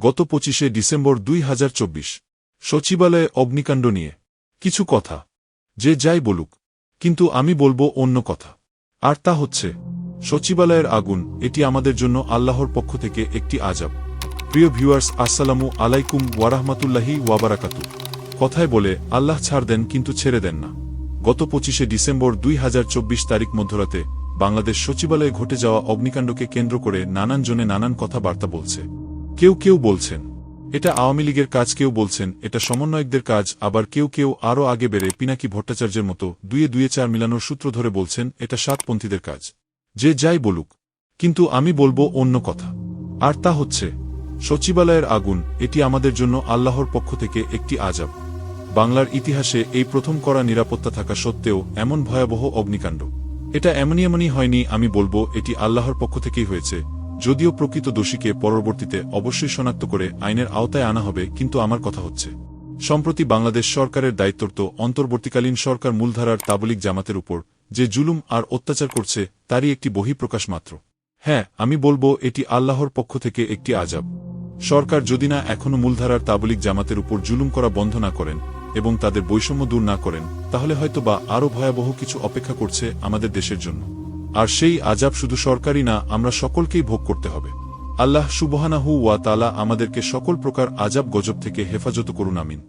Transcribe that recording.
গত পঁচিশে ডিসেম্বর দুই হাজার চব্বিশ। সচিবালয়ে অগ্নিকাণ্ড নিয়ে। কিছু কথা। যে যাই বলুক। কিন্তু আমি বলব অন্য কথা। আর তা হচ্ছে, সচিবালয়ের আগুন এটি আমাদের জন্য আল্লাহর পক্ষ থেকে একটি আজাব প্রিয় ভিউয়ার্স, আসসালামু আলাইকুম ওয়ারাহমাতুল্লাহি ওয়াবারাকাতু কথায় বলে, আল্লাহ ছাড় দেন কিন্তু ছেড়ে দেন না। গত পঁচিশে ডিসেম্বর দুই হাজার চব্বিশ তারিখ মধ্যরাতে বাংলাদেশ সচিবালয়ে ঘটে যাওয়া অগ্নিকাণ্ডকে কেন্দ্র করে নানান জনে নানান কথাবার্তা বলছে। কেউ কেউ বলছেন, এটা আওয়ামী লীগের কাজ, কেউ বলছেন, এটা সমন্বয়কদের কাজ, আবার কেউ কেউ আরও আগে বেড়ে পিনাকি ভট্টাচার্যের মতো দুয়ে দুয়ে চার মিলানোর সূত্র ধরে বলছেন, এটা সাতপন্থীদের কাজ। যে যাই বলুক। কিন্তু আমি বলব অন্য কথা। আর তা হচ্ছে, সচিবালয়ের আগুন, এটি আমাদের জন্য আল্লাহর পক্ষ থেকে একটি আজাব বাংলার ইতিহাসে এই প্রথম করা নিরাপত্তা থাকা সত্ত্বেও এমন ভয়াবহ অগ্নিকাণ্ড। এটা এমনই এমনই হয়নি, আমি বলব, এটি আল্লাহর পক্ষ থেকেই হয়েছে। যদিও প্রকৃত দোষীকে পরবর্তীতে অবশ্যই শনাক্ত করে আইনের আওতায় আনা হবে, কিন্তু আমার কথা হচ্ছে, সম্প্রতি বাংলাদেশ সরকারের দায়িত্বরত অন্তর্বর্তীকালীন সরকার মূলধারার তাবলিক জামাতের উপর যে জুলুম আর অত্যাচার করছে, তারই একটি বহিঃপ্রকাশ মাত্র। হ্যাঁ আমি বলব এটি আল্লাহর পক্ষ থেকে একটি আজাব সরকার যদি না এখনও মূলধারার তাবলিক জামাতের উপর জুলুম করা বন্ধ না করেন এবং তাদের বৈষম্য দূর না করেন, তাহলে হয়তো বা আরও ভয়াবহ কিছু অপেক্ষা করছে আমাদের দেশের জন্য। আর সেই আজাব শুধু সরকারি না, আমরা সকলকেই ভোগ করতে হবে। আল্লাহ সুবহানাহু ওয়া তালা আমাদেরকে সকল প্রকার আজাব গজব থেকে হেফাজত করুন, আমিন।